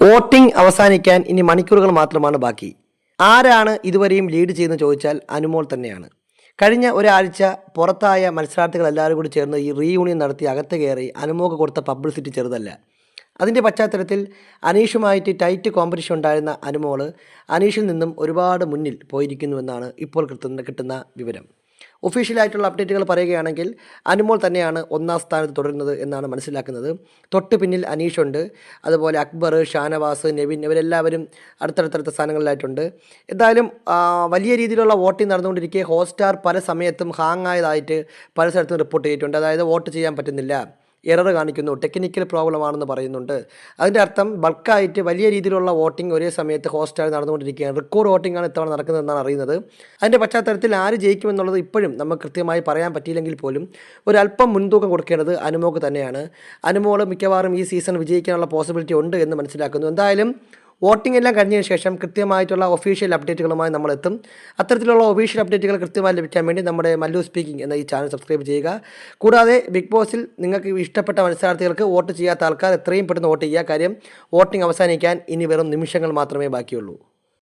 Voting അവസാനിക്കാൻ ഇനി മണിക്കൂറുകൾ മാത്രമാണ് ബാക്കി. ആരാണ് ഇതുവരെയും ലീഡ് ചെയ്യുന്ന ചോദിച്ചാൽ അനുമോൾ തന്നെയാണ്. കഴിഞ്ഞ ഒരാഴ്ച പുറത്തായ മത്സരാർത്ഥികൾ എല്ലാവരും കൂടി ചേർന്ന് ഈ റീയൂണിയൻ നടത്തി അകത്ത് കയറി അനുമോക്ക് കൊടുത്ത പബ്ലിസിറ്റി ചെറുതല്ല. അതിന്റെ പശ്ചാത്തലത്തിൽ അനീഷുമായിട്ട് ടൈറ്റ് കോമ്പറ്റീഷൻ ഉണ്ടായിരുന്ന അനുമോൾ അനീഷിൽ നിന്നും ഒരുപാട് മുന്നിൽ പോയിരിക്കുന്നുവെന്നാണ് ഇപ്പോൾ കിട്ടുന്ന കിട്ടുന്ന വിവരം. ഒഫീഷ്യലായിട്ടുള്ള അപ്ഡേറ്റുകൾ പറയുകയാണെങ്കിൽ അനുമോൾ തന്നെയാണ് ഒന്നാം സ്ഥാനത്ത് തുടരുന്നത് എന്നാണ് മനസ്സിലാക്കുന്നത്. തൊട്ട് പിന്നിൽ അനീഷുണ്ട്. അതുപോലെ അക്ബർ ഷാനവാസ് നെവിൻ ഇവരെല്ലാവരും അടുത്തടുത്തടുത്ത സ്ഥാനങ്ങളിലായിട്ടുണ്ട്. എന്തായാലും വലിയ രീതിയിലുള്ള വോട്ടിംഗ് നടന്നുകൊണ്ടിരിക്കെ. ഹോട്ട്സ്റ്റാർ പല സമയത്തും ഹാങ് ആയതായിട്ട് പല സ്ഥലത്തും റിപ്പോർട്ട് ചെയ്തിട്ടുണ്ട്. അതായത് വോട്ട് ചെയ്യാൻ പറ്റുന്നില്ല. എറർ കാണിക്കുന്നു. ടെക്നിക്കൽ പ്രോബ്ലം ആണെന്ന് പറയുന്നുണ്ട്. അതിന്റെ അർത്ഥം ബൾക്കായിട്ട് വലിയ രീതിയിലുള്ള വോട്ടിംഗ് ഒരേ സമയത്ത് ഹോസ്റ്റായി നടന്നുകൊണ്ടിരിക്കുകയാണ്. റെക്കോർഡ് വോട്ടിംഗ് ആണ് ഇത്തവണ നടക്കുന്നതെന്നാണ് അറിയുന്നത്. അതിന്റെ പശ്ചാത്തലത്തിൽ ആര് ജയിക്കുമെന്നുള്ളത് ഇപ്പോഴും നമുക്ക് കൃത്യമായി പറയാൻ പറ്റിയില്ലെങ്കിൽ പോലും ഒരല്പം മുൻതൂക്കം കൊടുക്കേണ്ടത് അനുമോക്ക് തന്നെയാണ്. അനുമോൾ മിക്കവാറും ഈ സീസൺ വിജയിക്കാനുള്ള പോസിബിലിറ്റി ഉണ്ട് എന്ന് മനസ്സിലാക്കുന്നു. എന്തായാലും വോട്ടിംഗ് എല്ലാം കഴിഞ്ഞതിന് ശേഷം കൃത്യമായിട്ടുള്ള ഒഫീഷ്യൽ അപ്ഡേറ്റുകളുമായി നമ്മൾ എത്തും അത്തരത്തിലുള്ള ഒഫീഷ്യൽ അപ്ഡേറ്റുകൾ കൃത്യമായി ലഭിക്കാൻ വേണ്ടി നമ്മുടെ മല്ലു സ്പീക്കിംഗ് എന്ന ഈ ചാനൽ സബ്സ്ക്രൈബ് ചെയ്യുക. കൂടാതെ ബിഗ് ബോസിൽ നിങ്ങൾക്ക് ഇഷ്ടപ്പെട്ട മത്സരാർത്ഥികൾക്ക് വോട്ട് ചെയ്യാത്ത ആൾക്കാർ എത്രയും പെട്ടെന്ന് വോട്ട് ചെയ്യുക. കാര്യം വോട്ടിംഗ് അവസാനിക്കാൻ ഇനി വെറും നിമിഷങ്ങൾ മാത്രമേ ബാക്കിയുള്ളൂ.